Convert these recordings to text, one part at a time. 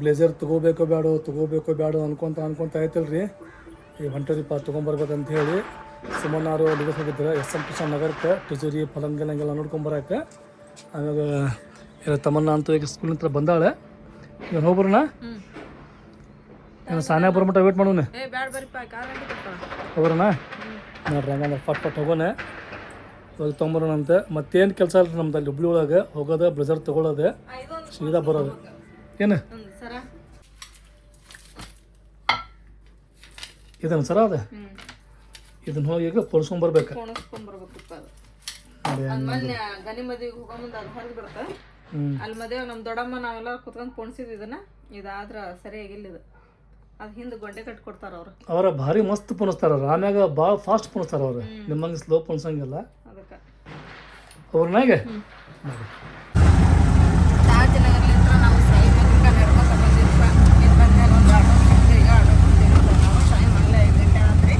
Blazer ತೊಗೋಬೇಕೋ ಬೇಡೋ ತೊಗೋಬೇಕೋ ಬೇಡೋ ಅನ್ಕೊಂತ ಅನ್ಕೊಂತ ರೀ ಈ ಹೊಂಟರಿಪ್ಪ ತೊಗೊಂಬರ್ಬೇಕಂತ ಹೇಳಿ ಸುಮನಾರು ಅಲ್ಲಿಗೆ ಹೋಗಿದ್ರೆ. ಎಸ್ ಎಂ ಕೃಷ್ಣ ನಗರಕ್ಕೆ ಟುಜರಿ ಫಲಂಗಲಂಗೆಲ್ಲ ನೋಡ್ಕೊಂಬರಕ್ಕೆ ಆಮ್ಯಾಗ ಎಲ್ಲ ತಮ್ಮನ್ನ ಅಂತ ಈಗ ಸ್ಕೂಲ್ ಹತ್ರ ಬಂದಾಳೆ. ಇವನು ಹೋಗ್ಬರೋಣ ಏನು ಸಾನ್ಯಾಗ ಬರ್ಮಟ ವೇಟ್ ಮಾಡೋಣ. ಹೋಗ್ಬರೋಣ ನೋಡ್ರಿ ಹಂಗಂದ್ರೆ ಫಟ್ ಫಟ್ ಹೋಗೋಣ. ಇವಾಗ ತೊಗೊಂಬರೋಣ ಅಂತ ಮತ್ತೇನು ಕೆಲಸ ಇಲ್ಲ ನಮ್ದು ಅಲ್ಲಿ ಹುಬ್ಳಿ ಒಳಗೆ. ಹೋಗೋದು ಬ್ಲೆಸರ್ ತೊಗೊಳೋದೆ. ಸೀದಾ ಬರೋದು. ಏನು? ಇದನ್ನು ಸರ. ಅದು? ಇದನ್ನ ಹೋಗಿ ಈಗ ಪೊಳ್ಸ್ಕೊಂಬರ್ಬೇಕು ಗನಿ ಮದುವೆಗೆ ಹೋಗೋ ಮುಂದೆ ಅದು ಹೊರಗೆ ಬಿಡುತ್ತೆ. ಅಲ್ಲಿ ಮದುವೆ ನಮ್ಮ ದೊಡ್ಡಮ್ಮ ನಾವೆಲ್ಲ ಕುತ್ಕೊಂಡು ಪೊಣ್ಸಿದ್ವಿ ಇದನ್ನ. ಇದಾದ್ರೆ ಸರಿಯಾಗಿಲ್ಲ ಇದು ಅದು ಹಿಂದೆ ಗೊಂಡೆ ಕಟ್ಟಿ ಕೊಡ್ತಾರ ಅವ್ರು. ಅವರ ಭಾರಿ ಮಸ್ತ್ ಪುಣಿಸ್ತಾರ ಅವ್ರು. ಆಮ್ಯಾಗ ಭಾಳ ಫಾಸ್ಟ್ ಪುಣಿಸ್ತಾರ ಅವ್ರು. ನಿಮ್ಮಂಗೆ ಸ್ಲೋ ಪುಣಿಸಂಗಿಲ್ಲ. ಅದಕ್ಕೆ. ಅವ್ರನ್ನಾಗೆ ಚಾರ್ಜಿನಗರ್ಲಿಂದ ನಾವು ಸಾಯಿ ಮಂದಿರ ನಡ್ಕೊಂತ ಬಂದಿದ್ವಿ ಇದು ಬಂದ್ಮೇಲೆ ಒಂದು ಆಟೋ ಸಿಕ್ತು ಈಗ ಆಟೋ ಬಂದಿರೋದು ನಾವು ಸಾಯಿ ಮಲ್ಲೆ ಐದು ಗಂಟೆ ಆದ್ರಿ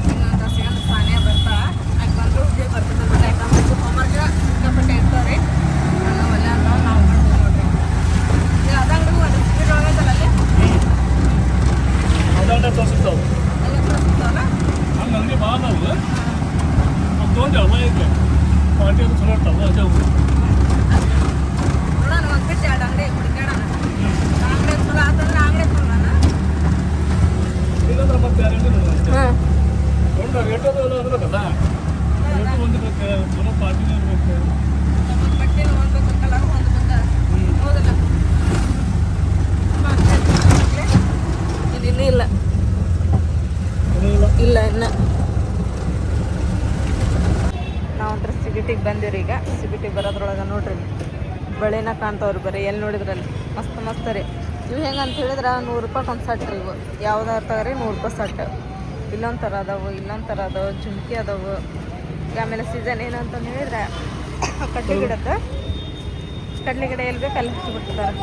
ಇನ್ನೊಂದು ತಾಸು ಏನು ಸಾನಿಯ ಬರ್ತಾ ಆಕೆ ಬಂದು ಹುಬ್ಳಿ ಬರ್ತದೆ ಮತ್ತೆ ಆಯ್ತಾ ಮತ್ತು ಹೋಮ್ವರ್ಕ್ ಸಿಕ್ಕಾಪಟ್ಟೆ ಇರ್ತಾವ್ರಿ ನಾವು ಅಲ್ಲೇ ಅಂತ ನಾವು ಮಾಡ್ತೀವಿ ನೋಡ್ರಿ ಇದು ಅದಂಗಡಿ ಒಂದು ಸ್ಪೀಡ್ ಒಳಗೈತಲ್ಲ ಅಲ್ಲಿ ಅದಾಟ ತೋರಿಸ್ತಾವೆ ಅಲ್ಲಿ ಹತ್ರ ಸಿಗ್ತಾವಲ್ಲ ಹಂಗೆ ನನಗೆ ಭಾಳ ಅದಾವು ಅದು ತೊಗೊಂಡು ಅವ ಈಗ ಪಾರ್ಟಿ ಅದು ಚಲೋ ಇರ್ತಾವೆ ಅದೇ ಅವು. ನೋಡೋಣ ಒಂದು ಬಿಟ್ಟು ಎರಡು ಅಂಗಡಿ ಹುಡುಕಾಡೋಣ ಅಂಗಡಿ ಚಲೋ ಆತಂದ್ರೆ ಅಂಗಡಿ ತೊಗೊಳೋಣ ಇಲ್ಲಾಂದ್ರೆ ಮತ್ತೆ ಯಾರು ತೊಗೊಂಡು ರೇಟ್ ಅದು ಎಲ್ಲ ಅದ್ರಕ್ಕಲ್ಲ ರೇಟು ಒಂದಿರ್ಬೇಕು ಚಲೋ ಪಾರ್ಟಿನೇ ಇರ್ಬೇಕು ಇಲ್ಲ ಇಲ್ಲ, ಇನ್ನು. ಸಿಬಿಟಿಗೆ ಬಂದಿವ್ರಿ ಈಗ. ಸಿಬಿಟಿಗೆ ಬರೋದ್ರೊಳಗೆ ನೋಡ್ರಿ. ಬಳೆನ ಕಾಣ್ತಾವ್ರಿ ಬರೀ. ಎಲ್ಲಿ ನೋಡಿದ್ರಲ್ಲಿ? ಮಸ್ತ್ ಮಸ್ತ್ ರೀ. ಇವು ಹೆಂಗೆ ಅಂತ ಹೇಳಿದ್ರೆ ನೂರು ರೂಪಾಯಿ ಒಂದು ಸಟ್ ರೀ ಇವು. ಯಾವ್ದಾರು ತಗೋರಿ ನೂರು ರೂಪಾಯಿ ಸಟ್. ಇಲ್ಲೊಂದು ಥರ ಅದಾವು ಇಲ್ಲೊಂದು ಥರ ಅದಾವು, ಜುಮ್ಕಿ ಅದಾವು. ಈಗ ಆಮೇಲೆ ಸೀಸನ್ ಏನು ಅಂತ ಹೇಳಿದ್ರೆ? ಕಡ್ಲೆ ಗಿಡದ ಕಡ್ಲೆ ಗಿಡ ಎಲ್ಲಿ ಬೇಕು ಅಲ್ಲಿ ಹಚ್ಚಿಬಿಡ್ತಾರೆ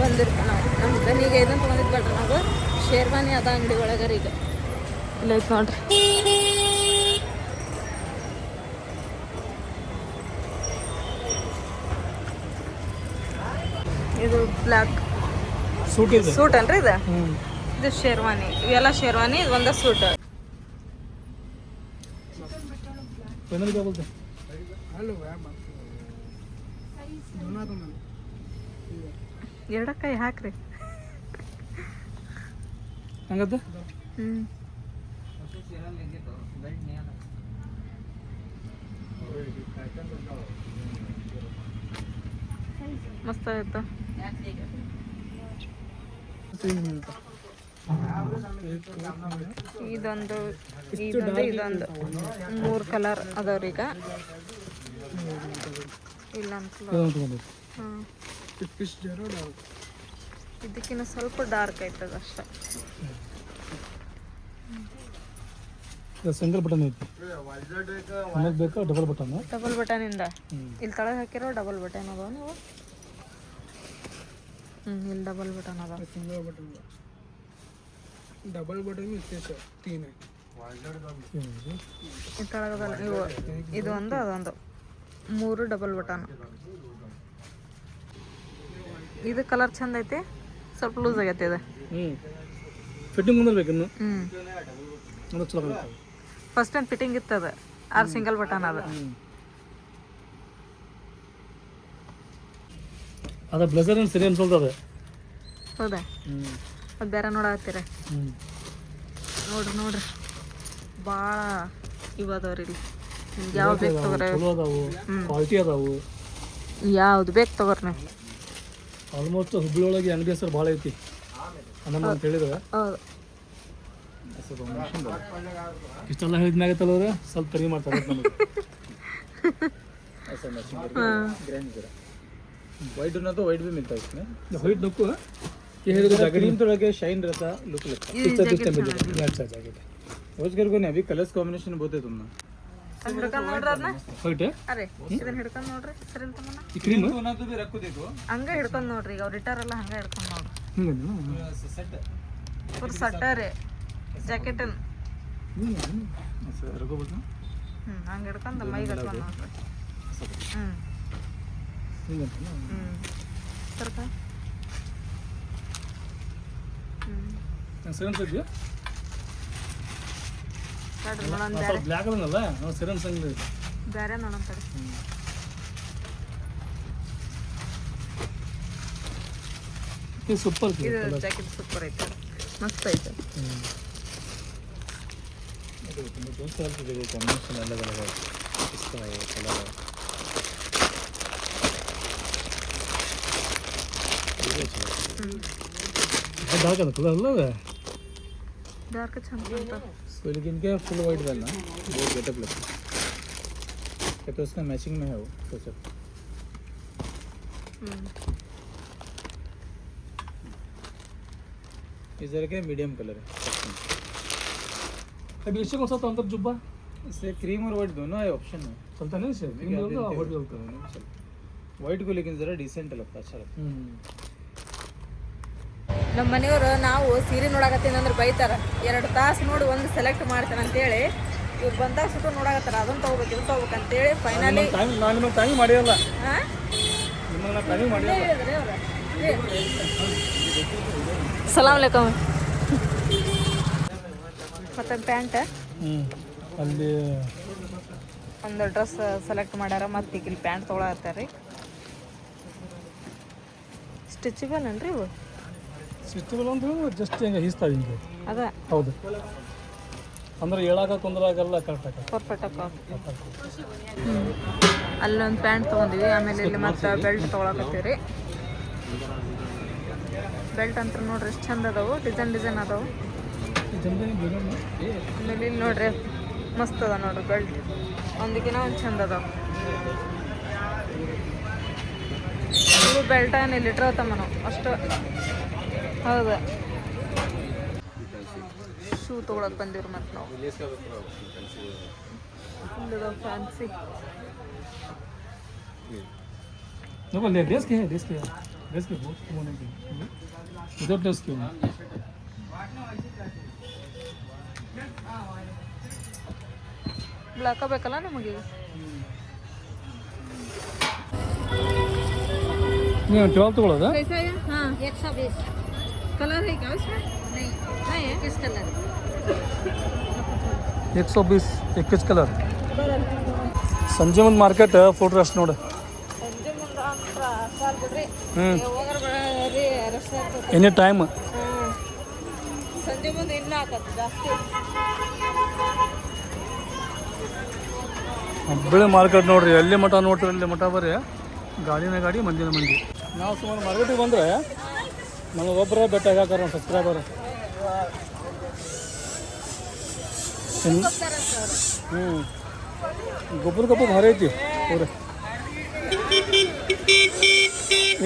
ಬಂದಿರ್ತ ನಾವು. ನಮ್ಮ ದನಿಗೆ ಇದನ್ನು ತೊಗೊಂಡಿದ್ಬೇಡ್ರಿ ನಾವು. ಶೇರ್ವಾನಿ ಅದ ಅಂಗಡಿ ಒಳಗರಿ ಈಗ. ಇಲ್ಲ ನೋಡ್ರಿ. ಇದು ಬ್ಲಾಕ್ ಸೂಟ್ ಸೂಟ್ ಅನ್ರಿ ಇದು? ಇದು ಶೇರ್ವಾನಿ. ಇವೆಲ್ಲ ಶೇರ್ವಾನಿ ಇದು ಒಂದೇ ಸೂಟ್. ಎರಡ ಕೈ ಹಾಕ್ರಿ. ಹಂಗದ ಮಸ್ತ್ ಆಯ್ತು ಇದೊಂದು ಇದೊಂದು ಇದೊಂದು. ಮೂರು ಕಲರ್ ಅದಾವ್ರೀಗ ಹಾಂ. ಇದಕ್ಕಿಂತ ಸ್ವಲ್ಪ ಡಾರ್ಕ್ ಆಯ್ತದ ಅಷ್ಟೇ. ಸಿಂಗಲ್ ಬಟನ್ ಐತಿ. ಬೇಕಾ ಡಬಲ್ ಬಟನ್ ಡಬಲ್ ಬಟನಿಂದ ಇಲ್ಲಿ ತಳಗೆ ಹಾಕಿರೋ ಡಬಲ್ ಬಟನ್ ಅದಾವ ನೀವು? ಇಲ್ಲಿ ಡಬಲ್ ಬಟನ್ ಅದಾವ सिंगल बटन डबल बटन में इसके तीन है ಈ ತಳಗದಲ್ಲ ಇವು ಇದು ಒಂದು ಅದೊಂದು ಮೂರು ಡಬಲ್ ಬಟನ್ ಇದು ಕಲರ್ ಚಂದ ಐತಿ ಸ್ವಲ್ಪ ಲೂಸ್ ಆಗೈತೆ ಇದು ಹ್ಞೂ ಫಿಟ್ಟಿಂಗ್ ಮುಂದಿರ್ಬೇಕು ಇನ್ನು ಹ್ಞೂ ಅದು ಚಲೋ ಕಾಣ್ತದೆ ಫಸ್ಟ್ ಟೈಮ್ ಫಿಟ್ಟಿಂಗ್ ಇತ್ತದ ಆರು ಸಿಂಗಲ್ ಬಟನ್ ಅದ ಅದ ಬ್ಲೇಸರ್ ಏನು ಸರಿ ಅನ್ಸಲ್ತದೆ ಹೌದಾ? ಹ್ಞೂ ಅದು ಬೇರೆ ನೋಡತ್ತೀರ ಹ್ಞೂ ನೋಡ್ರಿ ನೋಡ್ರಿ. ಭಾಳ ಇವು ಅದಾವ್ರಿ ಇಲ್ಲಿ. ನಿಮ್ಗೆ ಯಾವ್ದು ಬೇಕು ತಗೋರಿ? ಚಲೋ ಅದಾವು ಕ್ವಾಲಿಟಿ ಅದಾವು. ಯಾವ್ದು ಬೇಕು ತಗೋರಿ ನೀವು? ಆಲ್ಮೋಸ್ಟ್ ಹುಬ್ಳಿ ಒಳಗೆ ಅಂಗಡಿ ಹೆಸರು ಭಾಳ ಐತಿ. ಅನ್ನಮ್ಮ ಅಂತ ಹೇಳಿದ್ರೆ. ಹೌದು. ಇಷ್ಟೆಲ್ಲ ಹೇಳಿದ್ಮ್ಯಾಗತ್ತಲ್ಲ ಅವ್ರು? ಸ್ವಲ್ಪ ಕಡಿಮೆ ಮಾಡ್ತಾರೆ ನಮಗೆ. ಹಾಂ. वाइट होना तो वाइट भी मिलता है इसमें ವೈಟ್ ನುಕ್ಕು ये ಹೇಳಿದ್ರೆ ಜಾಕೆಟ್ क्रीम थोड़ा क्या शाइन रहता लुक लगता ಪಿಕ್ಚರ್ ಪಿಕ್ಚರ್ ಬಿದ್ದಿದೆ अच्छा ಜಾಕೆಟ್ रोज कर को नहीं अभी कलर्स कॉम्बिनेशन बहुत है तुमने ಹಿಡ್ಕೊಂಡ್ ನೋಡ್ರಿ ಅದನ್ನ ವೈಟ್ ಅರೆ ಇದನ್ನ ಹಿಡ್ಕೊಂಡ್ ನೋಡ್ರಿ ಸರಿ ತಮ್ಮನ ಈ ಕ್ರೀಮ್ होना तो भी रखो देखो ಹಂಗ ಹಿಡ್ಕೊಂಡ್ ನೋಡ್ರಿ ಈಗ ಅವ್ರು ಇಟ್ಟಾರಲ್ಲ ಹಂಗ ಹಿಡ್ಕೊಂಡ್ ನೋಡ್ರಿ ಹಿಂಗೆ सेट ಫುಲ್ ಸಟ್ಟ ರೀ ಜಾಕೆಟ್ ऐसा रखो बोलते ಹ್ಮ್ ಹಂಗ ಹಿಡ್ಕೊಂಡ್ ಮೈಗೆ ಹಚ್ಕೊಂಡ್ ನೋಡ್ರಿ ಹ್ಮ್ ಹಿಂಗೆ ಹ್ಮ್ ಸರ್ಕ ಸಿರನ್ಸ್ ಇದೆಯಾ ಸ್ವಲ್ಪ ಬ್ಲ್ಯಾಕ್ ಅದನ್ನಲ್ಲ ನಾವು ಇದೆ. ಬೇರೆ ಸೂಪರ್ ಜಾಕೆಟ್ ಸೂಪರ್ ಐತೆ. ಮಸ್ತ್ ಐತೆ. ತುಂಬ ಇಷ್ಟ ಡಾರ್ಕ್ ಅದ ಕಲರ್ ಅಲ್ಲ ಅದು ಡಾರ್ಕ್ ಚಂದ ಅಂತ सो लेकिन क्या फुल वाइट डालना बहुत गेटअप लगता है क्या तो उसका मैचिंग में है वो तो सब ಹ್ಞೂ इस तरह का मीडियम कलर है अभी इससे कौन सा था अंदर जुब्बा इससे क्रीम और वाइट दोनों है ऑप्शन है चलता नहीं इसे क्रीम भी होता है व्हाइट भी होता है वाइट को लेकिन ज़रा डिसेंट लगता है अच्छा लगता हम्म ನಮ್ಮ ಮನೆಯವರು ನಾವು ಸೀರೆ ನೋಡಾಕತ್ತೀನಿ ಅಂದ್ರೆ ಬೈತಾರೆ. ಎರಡು ತಾಸು ನೋಡಿ ಒಂದು ಸೆಲೆಕ್ಟ್ ಮಾಡ್ತಾನೆ ಅಂತೇಳಿ. ಇವ್ರು ಬಂದಾಗ ಸುಟ್ಟು ನೋಡಾಕತ್ತಾರ. ಅದನ್ನ ತಗೋಬೇಕು ಇದು ತಗೋಬೇಕು ಅಂತೇಳಿ ಫೈನಲಿ ಟೈಮ್ ಮಾಡಿರಲ್ಲ. ಸಲಾಮ್ ಅಲೈಕಮ್. ಮತ್ತೆ ಪ್ಯಾಂಟ್? ಅಲ್ಲಿ ಒಂದು ಡ್ರೆಸ್ ಸೆಲೆಕ್ಟ್ ಮಾಡ್ಯಾರ. ಮತ್ತೆ ಈಗ ಇಲ್ಲಿ ಪ್ಯಾಂಟ್ ತೊಗೊಳತ್ತಾರ ರೀ ಸ್ಟಿಚಿಬಲ್ ಅನ್ರಿ ಇವು? ಸಿಸ್ಟಮ್ ಅಂದ್ರೆ ಜಸ್ಟ್ ಹಿಂಗೆ ಹೀಸ್ತಾವೆ ಹಿಂಗೆ. ಅದ. ಹೌದು. ಅಂದ್ರೆ ಹೇಳಾಕ ಕುಂದ್ರಾಗೆಲ್ಲ ಕರೆಕ್ಟ್ ಆಗ. ಪರ್ಫೆಕ್ಟ್ ಅಕ್ಕ ಅಲ್ಲೊಂದು ಪ್ಯಾಂಟ್ ತೊಗೊಂಡಿವಿ ಆಮೇಲೆ ಇಲ್ಲಿ ಮತ್ತೆ ಬೆಲ್ಟ್ ತೊಗೊಳಕತ್ತೀವಿ ರೀ ಬೆಲ್ಟ್ ಅಂತ ನೋಡ್ರಿ ಎಷ್ಟು ಚಂದ ಅದಾವು ಡಿಸೈನ್ ಡಿಸೈನ್ ಅದಾವು. ಆಮೇಲೆ ಇಲ್ಲಿ ನೋಡ್ರಿ ಮಸ್ತ್ ಅದ ನೋಡ್ರಿ ಬೆಲ್ಟ್. ಒಂದಕ್ಕಿನ ಒಂದು ಚಂದ ಅದಾವ. ಇವು ಬೆಲ್ಟ್ ಏನು ಇಲ್ಲಿ ಇಟ್ಟಿರತ್ತಮ್ಮ ನಾವು ಅಷ್ಟು. ಹೌದು ಶೂ ತೊಗೊಳಕ್ ಬಂದಿವ್ರಿ ಮತ್ತೆ ನಾವು ಫ್ಯಾನ್ಸಿ देखो ले ड्रेस के है ड्रेस के है ड्रेस के बहुत होने के इधर ड्रेस के है ಬ್ಲಾಕ ಬೇಕಲ್ಲ ನಮಗೆ ನೀವು ಟ್ವೆಲ್ ತೊಗೊಳೋದ कैसा है हाँ एक सौ बीस कलर है क्या उसमें नहीं नहीं है किस कलर एक सौ बीस इक्कीस कलर ಸಂಜೆ ಮುಂದೆ ಮಾರ್ಕೆಟ್ ಫುಡ್ ರಶ್ ನೋಡು ಸಂಜೆ ಮುಂದೆ ಅಂದ್ರ ಸಾರ್ ಬಿಡ್ರಿ ಹ್ಞೂ ಹೋಗರ ರೀ ರಶ್ ಆಗ್ತದೆ ಎನಿ ಟೈಮ್ ಹಾಂ ಸಂಜೆ ಮುಂದೆ ಇನ್ನೂ ಆಗತ್ತೆ ಜಾಸ್ತಿ ಹುಬ್ಬಳ್ಳಿ ಮಾರ್ಕೆಟ್ ನೋಡ್ರಿ ಎಲ್ಲಿ ಮಠ ನೋಡ್ರಿ ಅಲ್ಲಿ ಮಠ ಬರ್ರಿ ಗಾಡಿನ ಗಾಡಿ ಮಂದಿನ ಮಂದಿ ನಾವು ಸುಮಾರು ಮಾರ್ಕೆಟಿಗೆ ಬಂದರೆ ನನಗೊಬ್ಬರೇ ಬೆಟ್ಟ ಹಾಕಾರ ಸಬ್ಸ್ಕ್ರೈಬರ್. ಹ್ಞೂ ಗೊಬ್ಬರ ಗೊಬ್ಬರ ಭಾರಿ ಐತಿ ಅವ್ರೆ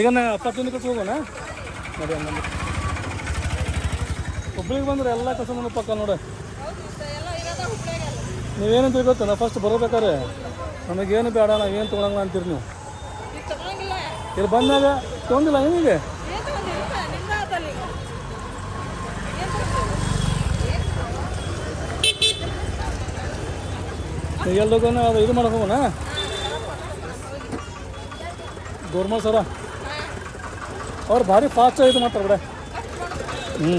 ಈಗ ನಾ ಅಪ್ಪತ್ತಿನ ಕಡೆ ಹೋಗೋಣ? ನೋಡಿ ಹಂಗಂದ್ರೆ ಹುಬ್ಳಿಗೆ ಬಂದ್ರೆ ಎಲ್ಲ ಕಸ ಮನೆ ಪಕ್ಕ ನೋಡ. ನೀವೇನಂತ ಗೊತ್ತಾ? ನಾ ಫಸ್ಟ್ ಬರಬೇಕಾರೆ ನಮಗೇನು ಬೇಡ ನಾವೇನು ಏನು ತೊಗೊಳಂಗಿಲ್ಲ ಅಂತೀರಿ ನೀವು. ಇಲ್ಲಿ ಬಂದಾಗ ತೊಗೊಂಡಿಲ್ಲ ನಿಮಗೆ ಏನು ತಗೊಂಡಿರಪ್ಪ ನಿಮ್ದ ಆತಲ್ಲ ಈಗ ಏನು ಎಲ್ಲೋಗೋಣ ಅದು ಇದು ಮಾಡಕ್ಕೆ ಹೋಗೋಣ? ಗೋರ್ಮಲ್ ಸರ ಅವ್ರು ಭಾರಿ ಫಾಸ್ಟ್ ಇದು ಮಾಡ್ತಾರೆ ಬಿಡ. ಹ್ಞೂ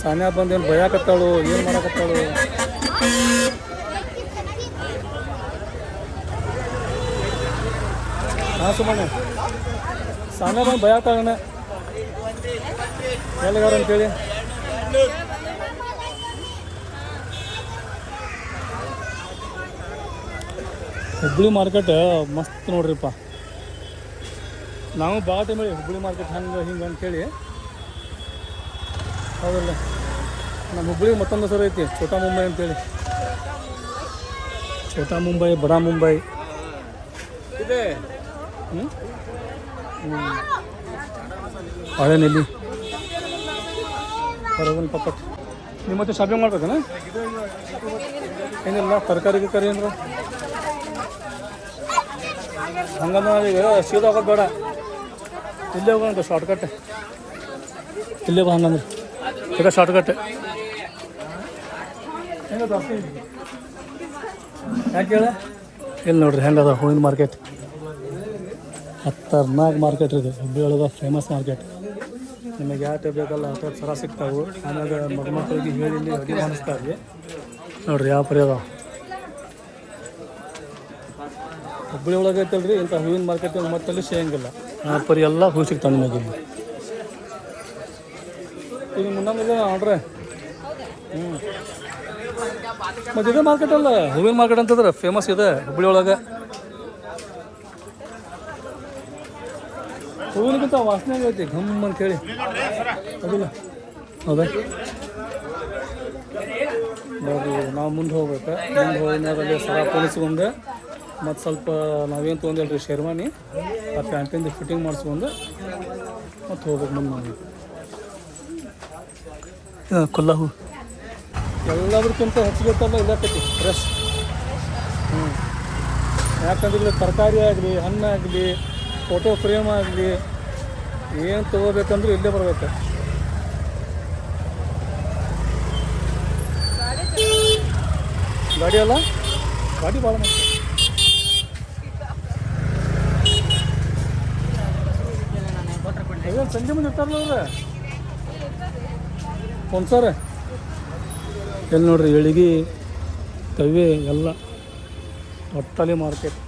ಸಾನ್ಯಾ ಬಂದೇನು ಭಯಕತ್ತಾಳು ಏನು ಮಾಡಕತ್ತಾಳು? ಹಾಂ ಸುಮ್ಮನೆ ಸಾನ್ಯಾ ಬಂದು ಭಯಕತ್ತಾಳನೆ ಎಲ್ಲಿಗಾರ ಅಂತೇಳಿ? ಹುಬ್ಳಿ ಮಾರ್ಕೆಟ್ ಮಸ್ತ್ ನೋಡ್ರಿಪ್ಪ. ನಾವು ಭಾಳ ಟೈಮ್ ಹೇಳಿ ಹುಬ್ಬಳ್ಳಿ ಮಾರ್ಕೆಟ್ ಹಂಗೆ ಹಿಂಗೆ ಅಂತೇಳಿ. ಹೌದಲ್ಲ? ನಮ್ಮ ಹುಬ್ಬಳ್ಳಿ ಮತ್ತೊಂದು ಹೆಸರು ಐತಿ ಛೋಟಾ ಮುಂಬೈ ಅಂತೇಳಿ. ಛೋಟಾ ಮುಂಬೈ ಬಡಾ ಮುಂಬೈ ಇದೆ. ಹ್ಞೂ ಹಳೆ ನೆಲ್ಲಿ. ಹೊರಗಿನ ಪಪ್ಪಟ್ ನಿಮ್ಮ ಶಾಪಿಂಗ್ ಮಾಡ್ಬೇಕನ? ಏನಿಲ್ಲ ತರಕಾರಿ ಗಿರ್ಕಾರಿ ಏನ್ರ ಹಂಗಂದ್ರೆ ನಾವೀಗ ಸೀದಾ ಹೋಗೋದು ಬೇಡ. ಇಲ್ಲೇ ಹೋಗೋಣ ಶಾರ್ಟ್ಕಟ್ ಇಲ್ಲೇ ಬಾ ಹಂಗಂದ್ರೆ. ಈಗ ಶಾರ್ಟ್ಕಟ್ ಯಾಕೆ ಹೇಳ? ಇಲ್ಲಿ ನೋಡ್ರಿ ಹೆಂಗದ ಹೂವಿನ ಮಾರ್ಕೆಟ್ ಖತರ್ನಾಕ್ ಮಾರ್ಕೆಟ್ ಇದು. ಹುಬ್ಬಳ್ಳಿ ಫೇಮಸ್ ಮಾರ್ಕೆಟ್ ನಿಮಗೆ ಯಾವ ಟೈಪ್ ಬೇಕಲ್ಲ, ಆ ಟೈಪ್ ಸರ ಸಿಗ್ತಾವೆ. ಆಮೇಲೆ ಮದುಮಕ್ಕಳಿಗೆ ಹೇಳಿ ಅಡುಗೆ ಮಾಡಿಸ್ತಾರೆ ನೋಡ್ರಿ, ಯಾವ ಪರಿ ಅದಾವ? ಹುಬ್ಬಳ್ಳಿ ಒಳಗೆ ಐತಲ್ರಿ ಇಂಥ ಹೂವಿನ ಮಾರ್ಕೆಟ್ ಮತ್ತಲ್ಲಿ ಸಿಗಂಗಿಲ್ಲ. ಪರಿ ಎಲ್ಲ ಹೂ ಸಿಗ್ತಾವೆ ನಿಮಗೆ ಇಲ್ಲಿ. ಈಗ ಮುನ್ನೊಂದು ಆರ್ಡ್ರೆ ಹ್ಞೂ ಮತ್ತು ಇದೇ ಮಾರ್ಕೆಟ್ ಅಲ್ಲ? ಹೂವಿನ ಮಾರ್ಕೆಟ್ ಅಂತಂದ್ರೆ ಫೇಮಸ್ ಇದೆ ಹುಬ್ಬಳ್ಳಿ ಒಳಗೆ. ಹೂವಿನಕ್ಕಿಂತ ವಾಸನೆ ಆಗೈತಿ ಘಮ್ ಅಂತ ಹೇಳಿ. ಅದಿಲ್ಲ. ಹೌದಾ? ನೋಡಿ ನಾವು ಮುಂದೆ ಹೋಗ್ಬೇಕು. ಮುಂದೆ ಹೋಗಿದ್ಮ್ಯಾಗ ಅಲ್ಲಿ ಸರ ಪೋಲಿಸ್ಕೊಂಡು ಮತ್ತು ಸ್ವಲ್ಪ ನಾವೇನು ತೊಗೊಂಡಿಲ್ರಿ ಶೇರ್ವಾನಿ? ಆ ಪ್ಯಾಂಟಿಂದ ಫಿಟ್ಟಿಂಗ್ ಮಾಡಿಸ್ಕೊಂಡು ಮತ್ತು ಹೋಗ್ಬೇಕು ನಮ್ಮ ನಾವು. ಕೊಲ್ಲ ಹೂ ಎಲ್ಲದಕ್ಕಿಂತ ಹೆಚ್ಚಿಗೆತ್ತಲ್ಲ ಇಲ್ಲಕ್ಕೈತಿ ಫ್ರೆಶ್ ಹ್ಞೂ ಯಾಕಂದ್ರೆ ತರಕಾರಿ ಆಗಲಿ ಹಣ್ಣಾಗಲಿ ಫೋಟೋ ಫ್ರೇಮ್ ಆಗಲಿ ಏನು ತೊಗೋಬೇಕಂದ್ರೂ ಇಲ್ಲೇ ಬರ್ಬೇಕು. ಗಾಡಿ ಅಲ್ಲ? ಗಾಡಿ ಭಾಳ ಮಸ್ತ್. ಅದೇನು ಸಂಜೆ ಮುಂದೆ ಇರ್ತಾರಲ್ಲ ಅವ್ರೆ. ಒಂದು ಸರ್. ಎಲ್ಲಿ ನೋಡ್ರಿ, ಎಳಿಗಿ ತವೆ ಎಲ್ಲ ಒಟ್ಟಲ್ಲಿ ಮಾರ್ಕೆಟ್.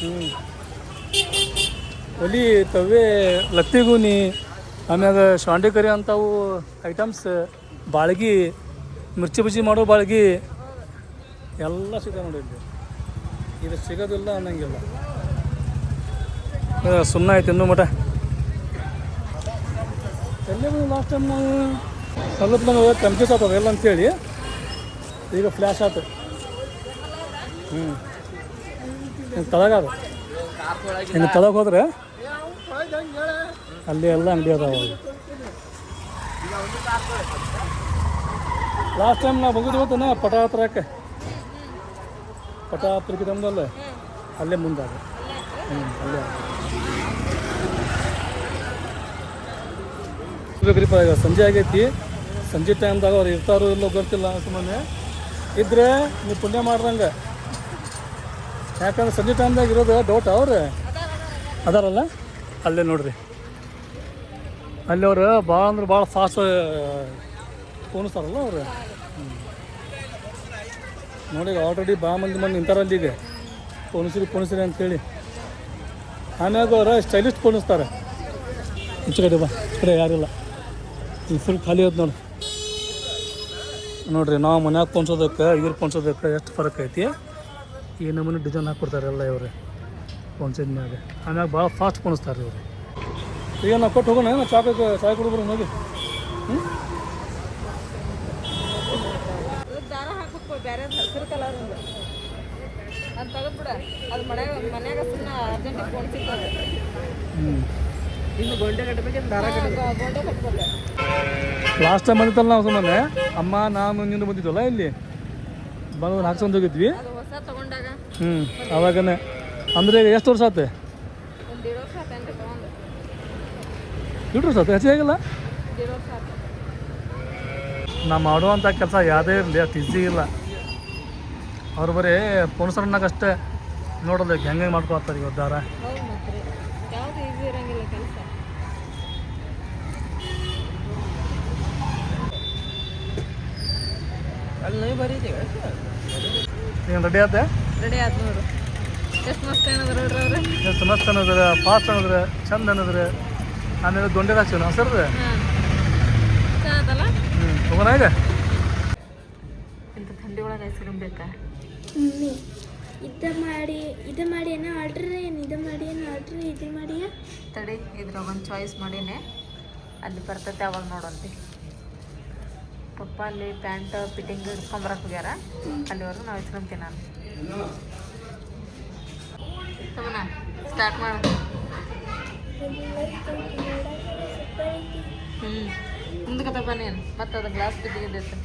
ಹ್ಞೂ ಒಲಿ ತವೆ ಲತ್ತಿಗೂನಿ ಆಮ್ಯಾಗ ಶಾಂಡಿಕರಿ ಅಂಥವು ಐಟಮ್ಸ್, ಬಾಳ್ಗಿ, ಮಿರ್ಚಿ ಬಜ್ಜಿ ಮಾಡೋ ಬಾಳ್ಗಿ ಎಲ್ಲ ಸಿಗ್ತಾವೆ ನೋಡಿ ಇದು ಸಿಗೋದಿಲ್ಲ ಅನ್ನಂಗಿಲ್ಲ. ಸುಮ್ಮನೆ ಆಯ್ತು ಇನ್ನೂ ಮಠ. ಲಾಸ್ಟ್ ಟೈಮ್ ಸ್ವಲ್ಪ ನಮಗೆ ಕನ್ಫ್ಯೂಸ್ ಆಗ್ತದೆ ಎಲ್ಲ ಅಂತೇಳಿ, ಈಗ ಫ್ಲ್ಯಾಶ್ ಆಯ್ತು ಹ್ಞೂ ತಳಗಾದ ಇನ್ನು ತಳಗೆ ಹೋದ್ರೆ ಅಲ್ಲಿ ಎಲ್ಲ ಅಂಗಡಿ ಅದಾವ ಲಾಸ್ಟ್ ಟೈಮ್ ನಾವು ಬಂದಿದ್ದು ಗೊತ್ತೇನ ಪಟ ಹತ್ರಕ್ಕೆ ಪಟ ಹತ್ರಕ್ಕೆ ತಂದಲ್ಲ ಅಲ್ಲೇ ಮುಂದೆ ಹ್ಞೂ ಅಲ್ಲೇ ಅದ. ಬೇಕ್ರಿಪ್ಪ ಈಗ ಸಂಜೆ ಆಗೈತಿ. ಸಂಜೆ ಟೈಮ್ದಾಗ ಅವ್ರು ಇರ್ತಾರೋ ಇಲ್ಲೋ ಗೊತ್ತಿಲ್ಲ ಸುಮ್ಮನೆ ಇದ್ರೆ ನೀವು ಪುಣ್ಯ ಮಾಡ್ದಂಗೆ ಯಾಕಂದ್ರೆ ಸಂಜೆ ಟೈಮ್ದಾಗ ಇರೋದು ಡೌಟ್ ಅವ್ರೆ. ಅದಾರಲ್ಲ? ಅಲ್ಲೇ ನೋಡ್ರಿ. ಅಲ್ಲಿ ಅವ್ರು ಭಾಳ ಅಂದ್ರೆ ಭಾಳ ಫಾಸ್ಟ್ ಪೋಣಿಸ್ತಾರಲ್ಲ ಅವ್ರು. ನೋಡಿ ಆಲ್ರೆಡಿ ಭಾಳ ಮಂದಿ ಮಂದಿ ನಿಂತಾರಲ್ಲಿ ಈಗ. ಪೋಣಿಸಿರಿ ಪೋಣಿಸಿರಿ ಅಂತೇಳಿ. ಆಮ್ಯಾಗ ಅವ್ರು ಸ್ಟೈಲಿಸ್ಟ್ ಪೋಣಿಸ್ತಾರೆ ಈಚೆ ಬಾ, ಈ ಕಡೆ ಯಾರಿಲ್ಲ. ಈಗ ಫುಲ್ ಖಾಲಿ ಆಯ್ತು ನೋಡಿ. ನೋಡ್ರಿ ನಾವು ಮನ್ಯಾಗ ಪೊನ್ಸೋದಕ್ಕೆ ಇವ್ರು ಪೊನ್ಸೋದಕ್ಕೆ ಎಷ್ಟು ಫರಕ್ ಐತಿ? ಈ ನಮೂನೆ ಡಿಸೈನ್ ಹಾಕ್ಕೊಡ್ತಾರೆ ಎಲ್ಲ ಇವ್ರೆ ಪೊನ್ಸಿದ ಮ್ಯಾಗ. ಆಮ್ಯಾಗ ಭಾಳ ಫಾಸ್ಟ್ ಪೊಣಿಸ್ತಾರೆ ಇವರು. ಈಗ ನಾವು ಕೊಟ್ಟು ಹೋಗೋಣ ಏನೋ ಚಾಕಕ್ಕೆ ಚಾಯ್ ಕೊಡ್ಬೋದು ಹೋಗಿ. ಹ್ಞೂ ಇನ್ನು ಗೊಂಡೆ ಕಟ್ಟಬೇಕಿಂತ ದಾರ ಗೊಂಡೆ ಕಟ್ಬೇಕು. ಲಾಸ್ಟ್ ಟೈಮ್ ಬಂದಿತ್ತಲ್ಲ ನಾವು ಸುಮ್ಮನೆ? ಅಮ್ಮ ನಾನು ನಿಂದು ಬಂದಿದ್ವಲ್ಲ ಇಲ್ಲಿ? ಬಂದು ಹಾಕ್ಸ್ಕೊಂಡು ಹೋಗಿದ್ವಿ. ಅದು ಹೊಸ ತಗೊಂಡಾಗ. ಹ್ಞೂ ಅವಾಗನೆ ಅಂದರೆ ಈಗ ಎಷ್ಟು ವರ್ಷ ಆತು? ಸತ್ತೆ ಎರಡು ವರ್ಷ ಆತು ನಾ ಮಾಡುವಂಥ ಕೆಲಸ ಯಾವುದೇ ಇರಲಿ ಅಷ್ಟು ಈಸಿ ಇಲ್ಲ. ಅವ್ರು ಬರೀ ಪುನಸರನ್ನಾಗಷ್ಟೇ ಅಷ್ಟೇ ನೋಡೋದು ಹೆಂಗೆ ಹೆಂಗೆ ಮಾಡ್ಕೊಳ್ತಾರೆ ಇವತ್ತು ದಾರ ಹೌದು ಮತ್ತೆ ಯಾವುದು ಈಸಿ ಇರಂಗಿಲ್ಲ ಕೆಲಸ ಅಲ್ಲಿ ನೀವು ಬರೀತೀವಿ ಏನು ರೆಡಿ ಆತೆ? ರೆಡಿ ಆಯ್ತು ನೋಡು. ಎಷ್ಟು ಮಸ್ತ್ ಏನದ ನೋಡ್ರಿ ಅವ್ರು. ಎಷ್ಟು ಮಸ್ತ್ ಅನ್ನೋದ್ರೆ ಫಾಸ್ಟ್ ಅನ್ನೋದ್ರೆ ಚಂದ ಅನ್ನೋದ್ರೆ ಆಮೇಲೆ ದೊಂಡೆ ಹಾಕ್ಸಿವ್ ನಾವು ಸರ್ ಹ್ಞೂ ಹೋಗೋಣ ಈಗ. ಇಂಥ ಥಂಡಿ ಒಳಗೆ ಐಸ್ ಕ್ರೀಮ್ ಬೇಕಾ? ಮಮ್ಮಿ ಇದ ಮಾಡಿ ಇದು ಮಾಡಿ ಏನೋ ಆರ್ಡ್ರ್ ಏನು ಇದು ಮಾಡಿ ಏನೋ ಆರ್ಡ್ರ್ ಇದು ಮಾಡಿ. ತಡಿ ಇದ್ರಾಗ ಒಂದು ಚಾಯ್ಸ್ ಮಾಡೀನಿ. ಅಲ್ಲಿ ಬರ್ತೈತೆ ಅವಾಗ ನೋಡಂತಿ. ಪಪ್ಪ ಅಲ್ಲಿ ಪ್ಯಾಂಟ್, ಫಿಟ್ಟಿಂಗ್ ಇಟ್ಕೊಂಬರಕ್ಕೆ ಹೋಗ್ಯಾರ. ಅಲ್ಲಿವರೆಗೂ ನಾವು ಇಟ್ಕೊಂತೀನಿ ನಾನು ಸ್ಟಾರ್ಟ್ ಮಾಡು. ಹ್ಞೂ ಮುಂದಕ್ಕೆ ತಪ್ಪ ನೀನು ಮತ್ತೆ ಅದು ಗ್ಲಾಸ್ ಬಿದ್ದಿದ್ದೈತೆ